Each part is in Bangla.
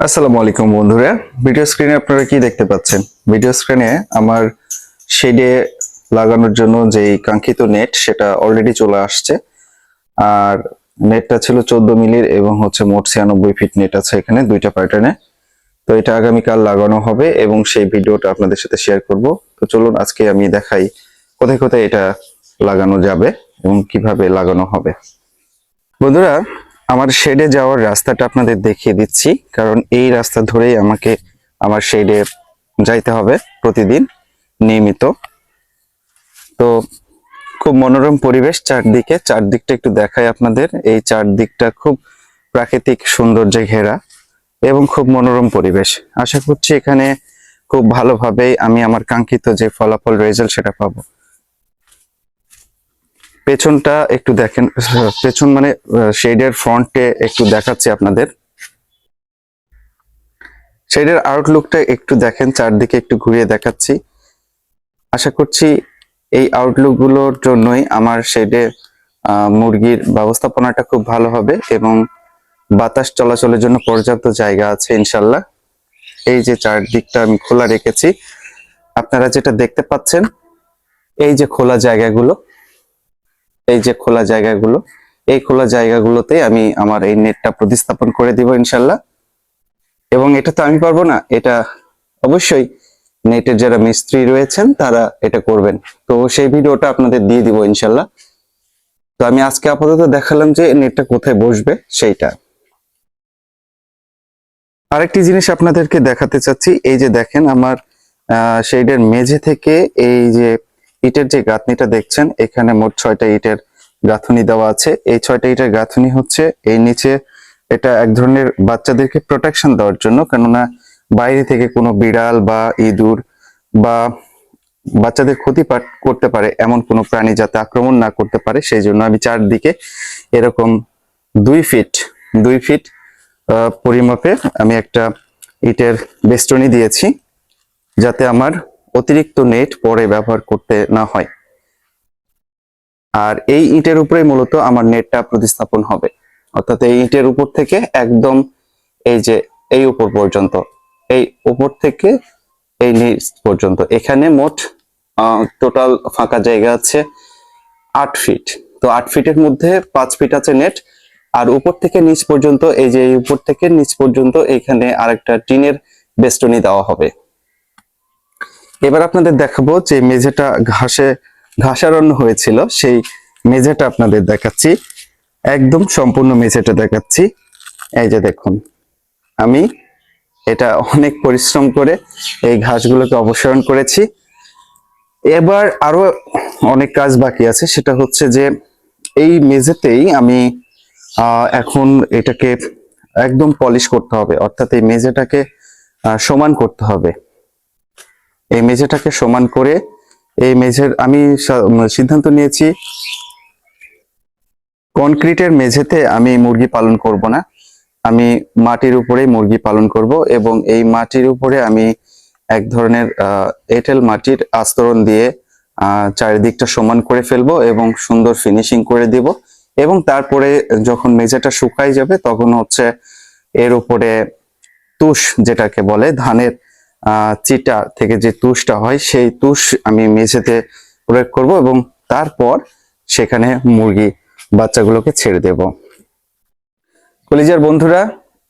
আসসালামু আলাইকুম বন্ধুরা। ভিডিও স্ক্রিনে আপনারা কি দেখতে পাচ্ছেন? ভিডিও স্ক্রিনে আমার শেডে লাগানোর জন্য যে কাঙ্ক্ষিত নেট সেটা অলরেডি চলে আসছে। আর নেটটা ছিল চোদ্দ মিলির এবং হচ্ছে মোট ছিয়ানব্বই ফিট নেট আছে এখানে দুইটা প্যাটার্নে তো এটা আগামীকাল লাগানো হবে এবং সেই ভিডিওটা আপনাদের সাথে শেয়ার করব। তো চলুন, আজকে আমি দেখাই কোথায় কোথায় এটা লাগানো যাবে এবং কীভাবে লাগানো হবে। বন্ধুরা আমার শেডে যাওয়ার রাস্তাটা আপনাদের দেখিয়ে দিচ্ছি, কারণ এই রাস্তা ধরেই আমাকে আমার শেডে যাইতে হবে প্রতিদিন নিয়মিত। তো খুব মনোরম পরিবেশ চারদিকে, চারদিকটা একটু দেখাই আপনাদের, এই চারদিকটা খুব প্রাকৃতিক সৌন্দর্যে ঘেরা এবং খুব মনোরম পরিবেশ। আশা করছি এখানে খুব ভালোভাবেই আমি আমার কাঙ্ক্ষিত যে ফলাফল রেজাল্ট সেটা পাবো। পেছনটা একটু দেখেন, পেছন মানে শেডের ফ্রন্টে একটু দেখাচ্ছি আপনাদের। শেডের আউটলুকটা একটু দেখেন, চারদিকে একটু ঘুরিয়ে দেখাচ্ছি। আশা করছি এই আউটলুকগুলোর জন্যই আমার শেডে মুরগির ব্যবস্থাপনাটা খুব ভালো হবে এবং বাতাস চলাচলের জন্য পর্যাপ্ত জায়গা আছে, ইনশাল্লাহ। এই যে চারদিকটা আমি খোলা রেখেছি। আপনারা যেটা দেখতে পাচ্ছেন, এই যে খোলা জায়গাগুলো এই যে খোলা জায়গাগুলো, এই খোলা জায়গাগুলোতে আমি আমার এই নেটটা প্রতিস্থাপন করে দিব ইনশাল্লাহ। এবং এটা তো আমি পারব না, এটা অবশ্যই নেটের যারা মিস্ত্রি রয়েছেন তারা এটা করবেন। তো সেই ভিডিওটা আপনাদের দিয়ে দিব ইনশাল্লাহ। তো আমি আজকে আপাতত দেখালাম যে নেটটা কোথায় বসবে সেইটা। আরেকটি জিনিস আপনাদেরকে দেখাতে চাচ্ছি, এই যে দেখেন আমার শেডের মেঝে থেকে এই যে ইটের যে গাঁথনিটা দেখছেন, এখানে মোট ছয়টা ইটের গাঁথনি দেওয়া আছে। এই ছয়টা ইটের গাঁথনি হচ্ছে এই নিচে এটা এক ধরনের বাচ্চাদেরকে প্রোটেকশন দেওয়ার জন্য, কেননা বাইরে থেকে কোনো বিড়াল বা ইঁদুর বা বাচ্চাদের ক্ষতি করতে পারে, এমন কোনো প্রাণী যাতে আক্রমণ না করতে পারে। সেই জন্য আমি চারদিকে এরকম দুই ফিট দুই ফিট পরিমাপে আমি একটা ইটের বেষ্টনী দিয়েছি, যাতে আমার অতিরিক্ত নেট পরে ব্যবহার করতে না হয়। আর এই ইটের উপরে মূলত আমার নেটটা প্রতিস্থাপন হবে। অর্থাৎ এই ইটের উপর থেকে একদম এই যে এই উপর পর্যন্ত, এই উপর থেকে এই নিচ পর্যন্ত। এখানে মোট টোটাল ফাঁকা জায়গা আছে আট ফিট তো আট ফিটের মধ্যে পাঁচ ফিট আছে নেট। আর উপর থেকে নিচ পর্যন্ত, এই যে উপর থেকে নিচ পর্যন্ত এখানে আরেকটা টিনের বেষ্টনী দেওয়া হবে। এবার আপনাদের দেখাবো যে মেঝেটা ঘাসে ঘাসারণ্য হয়েছিল, সেই মেঝেটা আপনাদের দেখাচ্ছি। একদম সম্পূর্ণ মেঝেটা দেখাচ্ছি। এই যে দেখুন, আমি এটা অনেক পরিশ্রম করে এই ঘাসগুলোকে অপসারণ করেছি। এবার আরও অনেক কাজ বাকি আছে, সেটা হচ্ছে যে এই মেঝেতেই আমি এখন এটাকে একদম পলিশ করতে হবে, অর্থাৎ এই মেঝেটাকে সমান করতে হবে। এই মেঝেটাকে সমান করে এই মেঝের, আমি সিদ্ধান্ত নিয়েছি, কনক্রিটের মেঝেতে আমি মুরগি পালন করব না। আমি মাটির উপরেই মুরগি পালন করব এবং এই মাটির উপরে আমি এক ধরনের এঁটেল মাটির আস্তরণ দিয়ে চারিদিকটা সমান করে ফেলব এবং সুন্দর ফিনিশিং করে দিব এবং তারপরে যখন মেঝেটা শুকাই যাবে তখন হচ্ছে এর উপরে তুষ যেটাকে বলে, ধানের চিটা থেকে যে তুষটা হয়, সেই তুষ আমি মেঝেতে প্রয়োগ করব এবং তারপর সেখানে মুরগি বাচ্চাগুলোকে ছেড়ে দেব। কলিজার বন্ধুরা,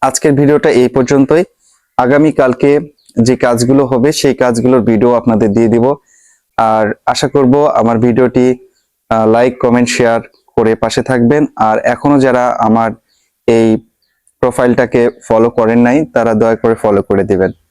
আজকের ভিডিওটা এই পর্যন্তই। আগামী কালকে যে কাজগুলো হবে, সেই কাজগুলোর ভিডিও আপনাদের দিয়ে দিব। আর আশা করব আমার ভিডিওটি লাইক, কমেন্ট, শেয়ার করে পাশে থাকবেন। আর এখনও যারা আমার এই প্রোফাইলটাকে ফলো করেন নাই, তারা দয়া করে ফলো করে দিবেন।